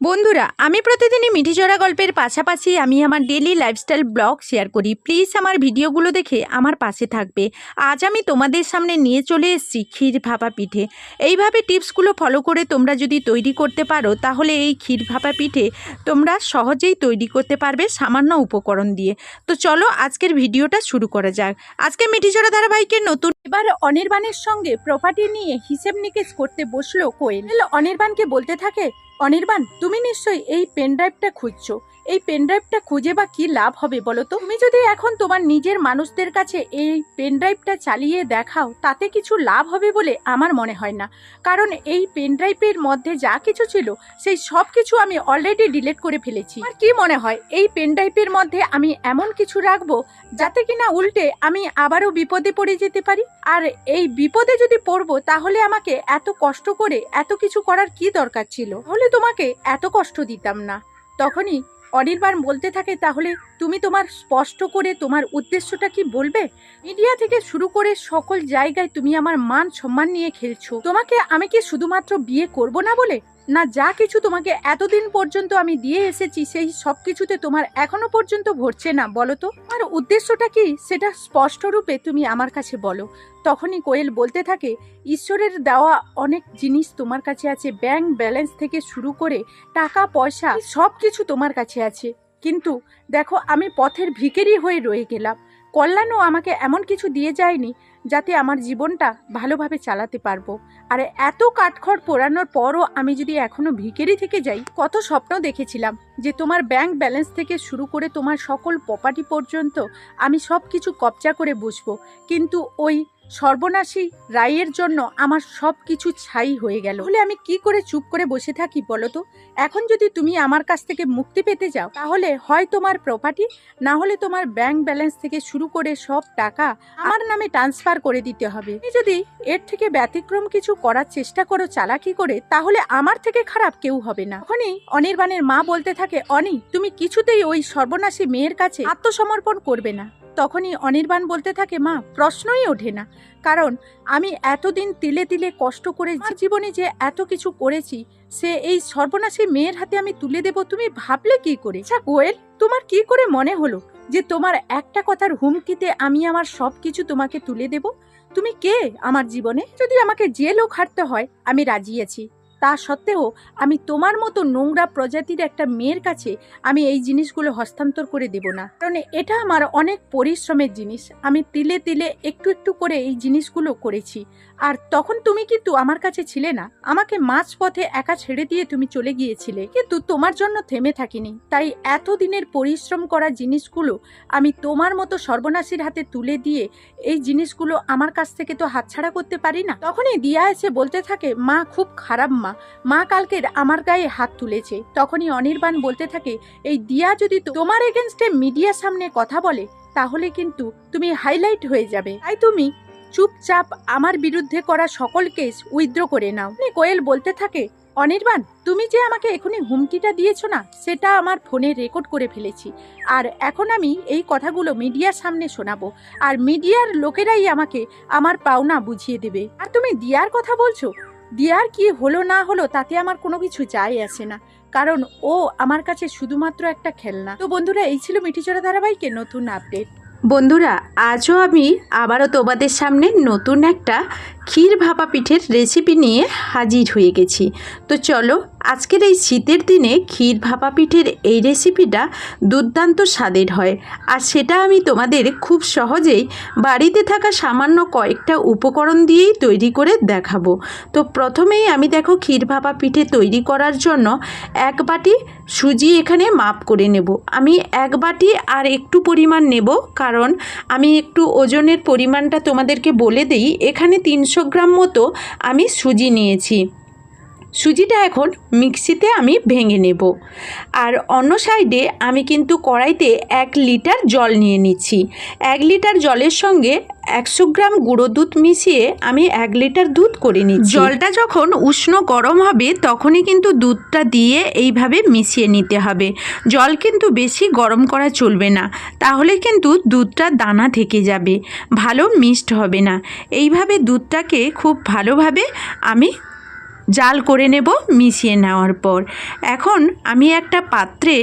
বন্ধুরা, আমি প্রতিদিনই মিঠিচড়া গল্পের পাশাপাশি আমি আমার ডেলি লাইফস্টাইল ব্লগ শেয়ার করি। প্লিজ আমার ভিডিওগুলো দেখে আমার পাশে থাকবে। আজ আমি তোমাদের সামনে নিয়ে চলে এসেছি ক্ষীর ভাপা পিঠে। এইভাবে টিপসগুলো ফলো করে তোমরা যদি তৈরি করতে পারো, তাহলে এই ক্ষীর ভাপা পিঠে তোমরা সহজেই তৈরি করতে পারবে সামান্য উপকরণ দিয়ে। তো চলো আজকের ভিডিওটা শুরু করা যাক। আজকে মিঠি মিঠিচড়া ধারাবাহিকের নতুন এবার অনির্বাণের সঙ্গে প্রপার্টি নিয়ে হিসেব নিকেশ করতে বসল কোয়েল। অনির্বাণকে বলতে থাকে, অনির্বাণ, তুমি নিশ্চয়ই এই পেন ড্রাইভটা খুঁজছো। এই পেন ড্রাইভটা খুঁজে বা কি লাভ হবে বলো তো? তুমি যদি এখন তোমার নিজের মানুষদের কাছে এই পেন ড্রাইভটা চালিয়ে দেখাও, তাতে কিছু লাভ হবে বলে আমার মনে হয় না। কারণ এই পেন ড্রাইভের মধ্যে যা কিছু ছিল, সেই সব কিছু আমি অলরেডি ডিলিট করে ফেলেছি। আর কি মনে হয়, এই পেন ড্রাইভের মধ্যে আমি এমন কিছু রাখব, যাতে কিনা উল্টে আমি আবারও বিপদে পড়ে যেতে পারি? আর এই বিপদে যদি পড়ব, তাহলে আমাকে এত কষ্ট করে এত কিছু করার কি দরকার ছিল? তাহলে তোমাকে এত কষ্ট দিতাম না। তখনই অনির্বাণ বলতে থাকে, তাহলে তুমি তোমার স্পষ্ট করে তোমার উদ্দেশ্যটা কি বলবে? মিডিয়া থেকে শুরু করে সকল জায়গায় তুমি আমার মান সম্মান নিয়ে খেলছো। তোমাকে আমি কি শুধুমাত্র বিয়ে করব না বলে না, যা কিছু তোমাকে এতদিন পর্যন্ত আমি দিয়ে এসেছি, সেই সব কিছুতে তোমার এখনও পর্যন্ত ভরছে না, বলো তো? আর উদ্দেশ্যটা কি? সেটা স্পষ্ট রূপে তুমি আমার কাছে বলো। তখনই কোয়েল বলতে থাকে, ঈশ্বরের দেওয়া অনেক জিনিস তোমার কাছে আছে। ব্যাংক ব্যালেন্স থেকে শুরু করে টাকা, পয়সা সব কিছু তোমার কাছে আছে। কিন্তু দেখো, আমি পথের ভিকেরি হয়ে রয়ে গেলাম। কল্যাণও আমাকে এমন কিছু দিয়ে যায়নি যাতে আমার জীবনটা ভালোভাবে চালাতে পারব। আর এত কাঠখড় পোড়ানোর পরও আমি যদি এখনও ভিকেরি থেকে যাই, কত স্বপ্ন দেখেছিলাম যে তোমার ব্যাংক ব্যালেন্স থেকে শুরু করে তোমার সকল প্রপার্টি পর্যন্ত আমি সব কিছু কবজা করে বসবো। কিন্তু ওই সর্বনাশী রায়ের জন্য আমার সব কিছু ছাই হয়ে গেল। বলে আমি কি করে চুপ করে বসে থাকি বলো তো? এখন যদি তুমি আমার কাছ থেকে মুক্তি পেতে যাও তাহলে হয় তোমার প্রপার্টি না হলে তোমার ব্যাংক ব্যালেন্স থেকে শুরু করে সব টাকা আমার নামে ট্রান্সফার করে দিতে হবে। তুমি যদি এর থেকে ব্যতিক্রম কিছু করার চেষ্টা করো চালাকি করে, তাহলে আমার থেকে খারাপ কেউ হবে না। তখনই অনির্বাণের মা বলতে থাকে, অনি, তুমি কিছুতেই ওই সর্বনাশী মেয়ের কাছে আত্মসমর্পণ করবে না। তখনই অনির্বাণ বলতে থাকে, মা, প্রশ্নই ওঠে না। কারণ আমি এতদিন তিলে তিলে কষ্ট করে জীবনে যে এত কিছু করেছি, সে এই সর্বনাশী মেয়ের হাতে আমি তুলে দেব, তুমি ভাবলে কি করে? আচ্ছা কোয়েল তোমার কি করে মনে হলো যে তোমার একটা কথার হুমকিতে আমি আমার সব কিছু তোমাকে তুলে দেব? তুমি কে আমার জীবনে? যদি আমাকে জেলও খাটতে হয়, আমি রাজি আছি। তা সত্ত্বেও আমি তোমার মতো নোংরা প্রজাতির একটা মেয়ের কাছে আমি এই জিনিসগুলো হস্তান্তর করে দেব না। কারণ এটা আমার অনেক পরিশ্রমের জিনিস। আমি তিলে তিলে একটু একটু করে এই জিনিসগুলো করেছি। আর তখন তুমি কিন্তু আমার কাছে ছিলে না। আমাকে মাঝ পথে একা ছেড়ে দিয়ে তুমি চলে গিয়েছিলে। কিন্তু তোমার জন্য থেমে থাকিনি। তাই এতদিনের পরিশ্রম করা জিনিসগুলো আমি তোমার মতো সর্বনাশীর হাতে তুলে দিয়ে এই জিনিসগুলো আমার কাছ থেকে তো হাতছাড়া করতে পারি না। তখনই দিয়া এসে বলতে থাকে, মা, খুব খারাপ মা। মা মা কালকের আমার গায়ে হাত তুলেছে। তখনই অনির্বাণ বলতে থাকে, এই দিয়া যদি তোমার এগেনস্টে মিডিয়ার সামনে কথা বলে, তাহলে কিন্তু তুমি হাইলাইট হয়ে যাবে। তাই তুমি চুপচাপ আমার বিরুদ্ধে করা সকল কেস উইথড্র করে নাও। কোয়েল বলতে থাকে, অনির্বাণ, তুমি যে আমাকে এখনই হুমকিটা দিয়েছ না, সেটা আমার ফোনে রেকর্ড করে ফেলেছি। আর এখন আমি এই কথাগুলো মিডিয়ার সামনে শোনাবো। আর মিডিয়ার লোকেরাই আমাকে আমার পাওনা বুঝিয়ে দেবে। আর তুমি দিয়ার কথা বলছো? দিয়ার কি হলো না হলো তাতে আমার কোনো কিছু যায় আসে না। কারণ ও আমার কাছে শুধুমাত্র একটা খেলনা। তো বন্ধুরা, এই ছিল মিঠিচড়া ধারাবাহিকের নতুন আপডেট। বন্ধুরা, আজও আমি আবারও তোমাদের সামনে নতুন একটা ক্ষীর ভাপা পিঠের রেসিপি নিয়ে হাজির হয়ে গেছি। তো চলো, আজকের এই শীতের দিনে ক্ষীর ভাপা পিঠের এই রেসিপিটা দুর্দান্ত স্বাদের হয়। আর সেটা আমি তোমাদের খুব সহজেই বাড়িতে থাকা সামান্য কয়েকটা উপকরণ দিয়েই তৈরি করে দেখাবো। তো প্রথমেই আমি দেখো ক্ষীর ভাপা পিঠে তৈরি করার জন্য এক বাটি সুজি এখানে মাপ করে নেব। আমি এক বাটি আর একটু পরিমাণ নেব, কারণ আমি একটু ওজনের পরিমাণটা তোমাদেরকে বলে দিই। এখানে তিনশো গ্রাম মতো আমি সুজি নিয়েছি। সুজিটা এখন মিক্সিতে আমি ভেঙে নেব। আর অন্য সাইডে আমি কিন্তু কড়াইতে এক লিটার জল নিয়ে নিচ্ছি। এক লিটার জলের সঙ্গে একশো গ্রাম গুঁড়ো দুধ মিশিয়ে আমি এক লিটার দুধ করে নিচ্ছি। জলটা যখন উষ্ণ গরম হবে, তখনই কিন্তু দুধটা দিয়ে এইভাবে মিশিয়ে নিতে হবে। জল কিন্তু বেশি গরম করা চলবে না, তাহলে কিন্তু দুধটা দানা থেকে যাবে। ভালো মিষ্ট হবে না। এইভাবে দুধটাকে খুব ভালোভাবে আমি জাল করে নেব, মিশিয়ে নেওয়ার পর। এখন আমি একটা পাত্রে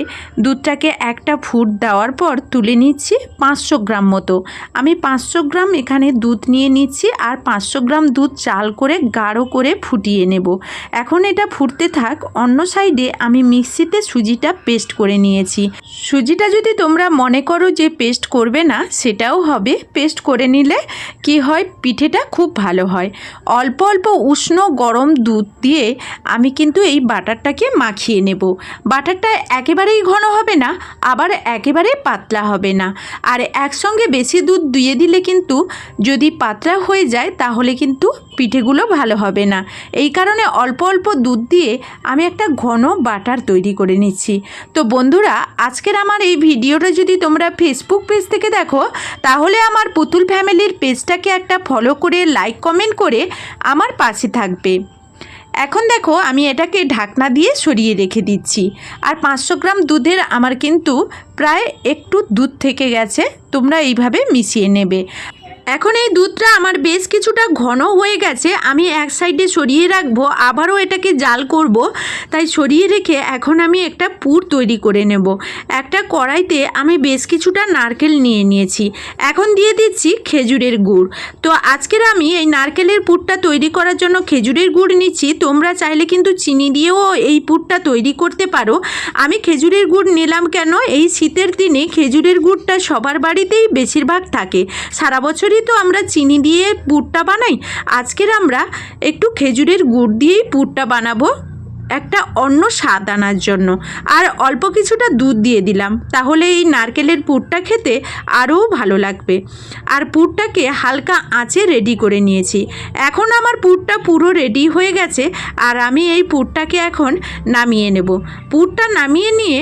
দুধটাকে একটা ফুট দেওয়ার পর তুলে নিচ্ছি পাঁচশো গ্রাম মতো। আমি পাঁচশো গ্রাম এখানে দুধ নিয়ে নিচ্ছি আর পাঁচশো গ্রাম দুধ চাল করে গাঢ় করে ফুটিয়ে নেব। এখন এটা ফুটতে থাক, অন্য সাইডে আমি মিক্সিতে সুজিটা পেস্ট করে নিয়েছি। সুজিটা যদি তোমরা মনে করো যে পেস্ট করবে না, সেটাও হবে। পেস্ট করে নিলে কি হয়? পিঠেটা খুব ভালো হয়। অল্প অল্প উষ্ণ গরম দুধ দিয়ে আমি কিন্তু এই বাটারটাকে মাখিয়ে নেব। বাটারটা একেবারেই ঘন হবে না, আবার একেবারে পাতলা হবে না। আর একসঙ্গে বেশি দুধ দিয়ে দিলে কিন্তু যদি পাতলা হয়ে যায় তাহলে কিন্তু পিঠেগুলো ভালো হবে না। এই কারণে অল্প অল্প দুধ দিয়ে আমি একটা ঘন বাটার তৈরি করে নিচ্ছি। তো বন্ধুরা, আজকের আমার এই ভিডিওটা যদি তোমরা ফেসবুক পেজ থেকে দেখো, তাহলে আমার পুতুল ফ্যামিলির পেজটাকে একটা ফলো করে লাইক কমেন্ট করে আমার পাশে থাকবে। এখন দেখো, আমি এটাকে ঢাকনা দিয়ে সরিয়ে রেখে দিচ্ছি। আর পাঁচশো গ্রাম দুধের আমার কিন্তু প্রায় একটু দুধ থেকে গেছে, তোমরা এইভাবে মিশিয়ে নেবে। এখন এই দুধটা আমার বেশ কিছুটা ঘন হয়ে গেছে। আমি এক সাইডে সরিয়ে রাখব, আবারও এটাকে জাল করব। তাই সরিয়ে রেখে এখন আমি একটা পুর তৈরি করে নেব। একটা কড়াইতে আমি বেশ কিছুটা নারকেল নিয়ে নিয়েছি। এখন দিয়ে দিচ্ছি খেজুরের গুড়। তো আজকের আমি এই নারকেলের পুরটা তৈরি করার জন্য খেজুরের গুড় নিচ্ছি। তোমরা চাইলে কিন্তু চিনি দিয়েও এই পুরটা তৈরি করতে পারো। আমি খেজুরের গুড় নিলাম কেন? এই শীতের দিনে খেজুরের গুড়টা সবার বাড়িতেই বেশিরভাগ থাকে। সারা বছরই তো আমরা চিনি দিয়ে পুরটা বানাই। আজকের আমরা একটু খেজুরের গুড় দিয়েই পুরটা বানাবো একটা অন্য স্বাদ আনার জন্য। আর অল্প কিছুটা দুধ দিয়ে দিলাম, তাহলে এই নারকেলের পুরটা খেতে আরও ভালো লাগবে। আর পুরটাকে হালকা আঁচে রেডি করে নিয়েছি। এখন আমার পুরটা পুরো রেডি হয়ে গেছে, আর আমি এই পুরটাকে এখন নামিয়ে নেব। পুরটা নামিয়ে নিয়ে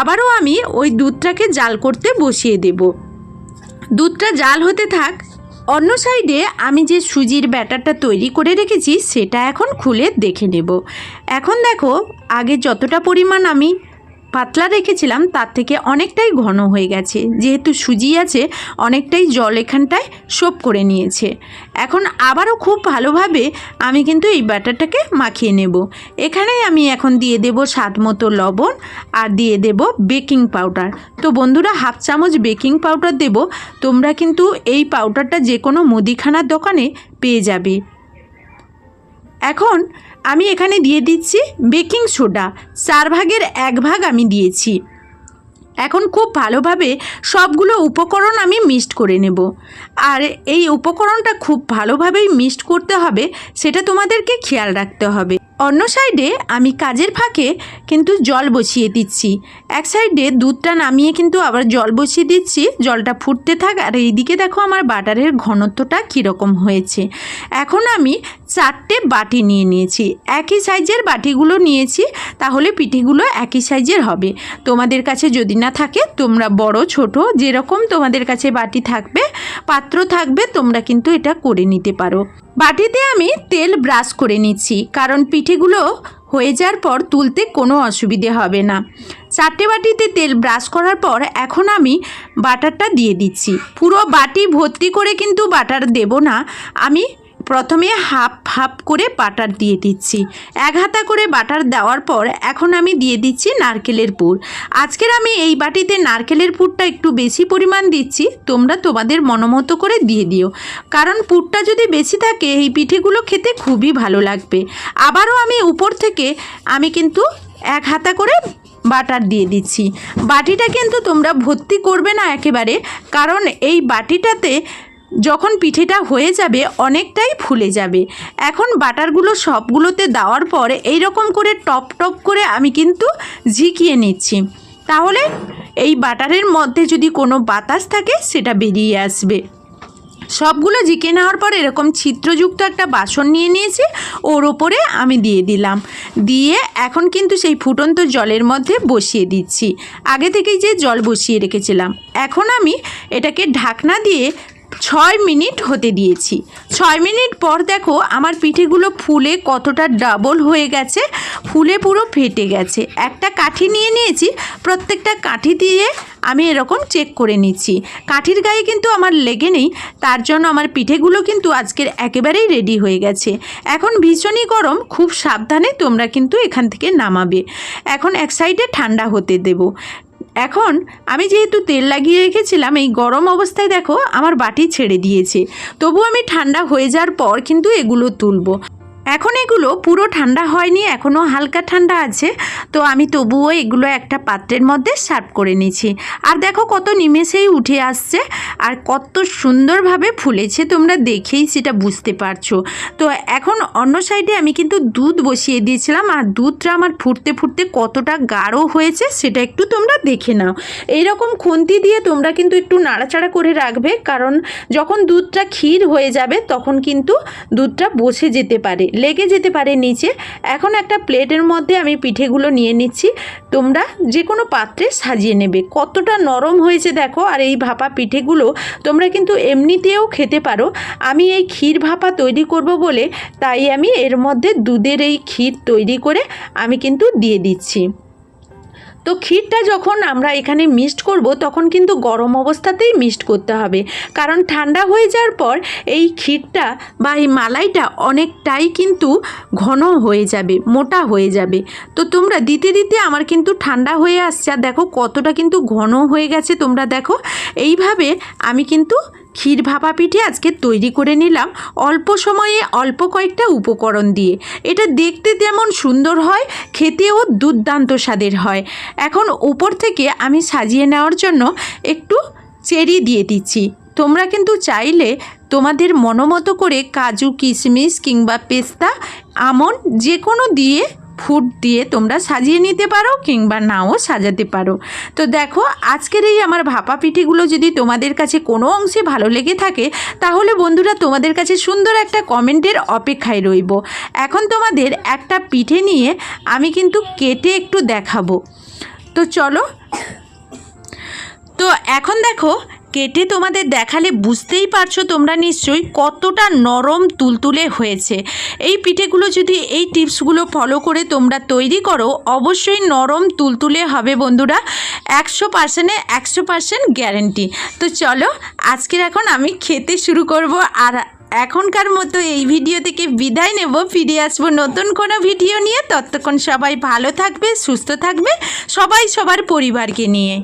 আবারও আমি ওই দুধটাকে জাল করতে বসিয়ে দেবো। দুধটা জাল হতে থাক অন্য সাইডে আমি যে সুজির ব্যাটারটা তৈরি করে রেখেছি, সেটা এখন খুলে দেখে নেব। এখন দেখো, আগে যতটা পরিমাণ আমি পাতলা রেখেছিলাম তার থেকে অনেকটাই ঘন হয়ে গেছে। যেহেতু সুজি আছে, অনেকটাই জল এখানটায় সোপ করে নিয়েছে। এখন আবারও খুব ভালোভাবে আমি কিন্তু এই ব্যাটারটাকে মাখিয়ে নেব। এখানেই আমি এখন দিয়ে দেব স্বাদ মতো লবণ আর দিয়ে দেব বেকিং পাউডার। তো বন্ধুরা, হাফ চামচ বেকিং পাউডার দেব। তোমরা কিন্তু এই পাউডারটা যে কোনো মুদিখানার দোকানে পেয়ে যাবে। এখন আমি এখানে দিয়ে দিচ্ছি বেকিং সোডা। চার ভাগের এক ভাগ আমি দিয়েছি। এখন খুব ভালোভাবে সবগুলো উপকরণ আমি মিক্সড করে নেব। আর এই উপকরণটা খুব ভালোভাবেই মিক্সড করতে হবে, সেটা তোমাদেরকে খেয়াল রাখতে হবে। অন্য সাইডে আমি কাজের ফাঁকে কিন্তু জল বসিয়ে দিচ্ছি। এক সাইডে দুধটা নামিয়ে কিন্তু আবার জল বসিয়ে দিচ্ছি, জলটা ফুটতে থাক। আর এইদিকে দেখো আমার বাটারের ঘনত্বটা কীরকম হয়েছে। এখন আমি চারটে বাটি নিয়ে নিয়েছি। একই সাইজের বাটিগুলো নিয়েছি, তাহলে পিঠেগুলো একই সাইজের হবে। তোমাদের কাছে যদি না থাকে, তোমরা বড়, ছোট, যেরকম তোমাদের কাছে বাটি থাকবে, পাত্র থাকবে, তোমরা কিন্তু এটা করে নিতে পারো। বাটিতে আমি তেল ব্রাশ করে নিচ্ছি, কারণ পিঠেগুলো হয়ে যাওয়ার পর তুলতে কোনো অসুবিধে হবে না। চারটে বাটিতে তেল ব্রাশ করার পর এখন আমি বাটারটা দিয়ে দিচ্ছি। পুরো বাটি ভর্তি করে কিন্তু বাটার দেব না। আমি প্রথমে হাফ হাফ করে বাটার দিয়ে দিচ্ছি। এক হাতা করে বাটার দেওয়ার পর এখন আমি দিয়ে দিচ্ছি নারকেলের পুর। আজকের আমি এই বাটিতে নারকেলের পুরটা একটু বেশি পরিমাণ দিচ্ছি, তোমরা তোমাদের মনোমতো করে দিয়ে দিও। কারণ পুরটা যদি বেশি থাকে, এই পিঠেগুলো খেতে খুবই ভালো লাগবে। আবারও আমি উপর থেকে আমি কিন্তু এক হাতা করে বাটার দিয়ে দিচ্ছি। বাটিটা কিন্তু তোমরা ভর্তি করবে না একেবারে, কারণ এই বাটিটাতে যখন পিঠেটা হয়ে যাবে অনেকটাই ফুলে যাবে। এখন বাটারগুলো সবগুলোতে দেওয়ার পর এই রকম করে টপ টপ করে আমি কিন্তু ঝিকিয়ে নিচ্ছি। তাহলে এই বাটারের মধ্যে যদি কোনো বাতাস থাকে, সেটা বেরিয়ে আসবে। সবগুলো ঝিকে নেওয়ার পর এরকম ছিদ্রযুক্ত একটা বাসন নিয়ে নিয়েছি, ওর ওপরে আমি দিয়ে দিলাম। দিয়ে এখন কিন্তু সেই ফুটন্ত জলের মধ্যে বসিয়ে দিচ্ছি। আগে থেকেই যে জল বসিয়ে রেখেছিলাম। এখন আমি এটাকে ঢাকনা দিয়ে ছয় মিনিট হতে দিয়েছি। ছয় মিনিট পর দেখো আমার পিঠেগুলো ফুলে কতটা ডাবল হয়ে গেছে, ফুলে পুরো ফেটে গেছে। একটা কাঠি নিয়ে নিয়েছি, প্রত্যেকটা কাঠি দিয়ে আমি এরকম চেক করে নিচ্ছি। কাঠির গায়ে কিন্তু আমার লেগে নেই, তার জন্য আমার পিঠেগুলো কিন্তু আজকের একেবারেই রেডি হয়ে গেছে। এখন ভীষণই গরম, খুব সাবধানে তোমরা কিন্তু এখান থেকে নামাবে। এখন এক সাইডে ঠান্ডা হতে দেবো। এখন আমি যেহেতু তেল লাগিয়ে রেখেছিলাম, এই গরম অবস্থায় দেখো আমার বাটি ছেড়ে দিয়েছে। তবু আমি ঠান্ডা হয়ে যাওয়ার পর কিন্তু এগুলো তুলবো। এখন এগুলো পুরো ঠান্ডা হয়নি এখনও হালকা ঠান্ডা আছে। তো আমি তবুও এগুলো একটা পাত্রের মধ্যে সার্ভ করে নিচ্ছি আর দেখো কত নিমেষেই উঠে আসছে আর কত সুন্দরভাবে ফুলেছে, তোমরা দেখেই সেটা বুঝতে পারছ। তো এখন অন্য সাইডে আমি কিন্তু দুধ বসিয়ে দিয়েছিলাম আর দুধটা আমার ফুটতে ফুটতে কতটা গাঢ় হয়েছে সেটা একটু তোমরা দেখে নাও। এইরকম খুন্তি দিয়ে তোমরা কিন্তু একটু নাড়াচাড়া করে রাখবে, কারণ যখন দুধটা ক্ষীর হয়ে যাবে তখন কিন্তু দুধটা বসে যেতে পারে। লেগে যেতে পারে নিচে। এখন একটা প্লেটের মধ্যে আমি পিঠেগুলো নিয়ে নিচ্ছি। তোমরা যে কোনো পাত্রে সাজিয়ে নেবে। কতটা নরম হয়েছে দেখো, আর এই ভাপা পিঠেগুলো তোমরা কিন্তু এমনিতেও খেতে পারো। আমি এই ক্ষীর ভাপা তৈরি করব বলে তাই আমি এর মধ্যে দুধের এই ক্ষীর তৈরি করে আমি কিন্তু দিয়ে দিচ্ছি। তো ক্ষীরটা যখন আমরা এখানে মিক্সড করব, তখন কিন্তু গরম অবস্থাতেই মিক্সড করতে হবে। কারণ ঠান্ডা হয়ে যাওয়ার পর এই ক্ষীরটা বা এই মালাইটা অনেকটাই কিন্তু ঘন হয়ে যাবে, মোটা হয়ে যাবে। তো তোমরা দিতে দিতে আমার কিন্তু ঠান্ডা হয়ে আসছে। আর দেখো কতটা কিন্তু ঘন হয়ে গেছে তোমরা দেখো। এইভাবে আমি কিন্তু ক্ষীর ভাপা পিঠে আজকে তৈরি করে নিলাম অল্প সময়ে অল্প কয়েকটা উপকরণ দিয়ে। এটা দেখতে যেমন সুন্দর হয়, খেতেও দুর্দান্ত স্বাদের হয়। এখন উপর থেকে আমি সাজিয়ে নেওয়ার জন্য একটু চেরি দিয়ে দিচ্ছি। তোমরা কিন্তু চাইলে তোমাদের মনোমতো করে কাজু, কিশমিশ কিংবা পেস্তা আমন্ড যে কোনো দিয়ে ফুড দিয়ে তোমরা সাজিয়ে নিতে পারো কিংবা নাও সাজাতে পারো। তো দেখো, আজকের এই আমার ভাপা পিঠেগুলো যদি তোমাদের কাছে কোনো অংশে ভালো লেগে থাকে, তাহলে বন্ধুরা তোমাদের কাছে সুন্দর একটা কমেন্টের অপেক্ষায় রইব। এখন তোমাদের একটা পিঠে নিয়ে আমি কিন্তু কেটে একটু দেখাবো। তো চলো। তো এখন দেখো কেটে তোমাদের দেখালে বুঝতেই পারছ তোমরা নিশ্চয়ই কতটা নরম তুলতুলে হয়েছে। এই পিঠেগুলো যদি এই টিপসগুলো ফলো করে তোমরা তৈরি করো, অবশ্যই নরম তুলতুলে হবে বন্ধুরা, একশো পার্সেন্টে একশো পার্সেন্ট গ্যারেন্টি। তো চলো, আজকের এখন আমি খেতে শুরু করব আর এখনকার মতো এই ভিডিও থেকে বিদায় নেব। ফিরে আসব নতুন কোনো ভিডিও নিয়ে। ততক্ষণ সবাই ভালো থাকবে, সুস্থ থাকবে, সবাই সবার পরিবারকে নিয়ে।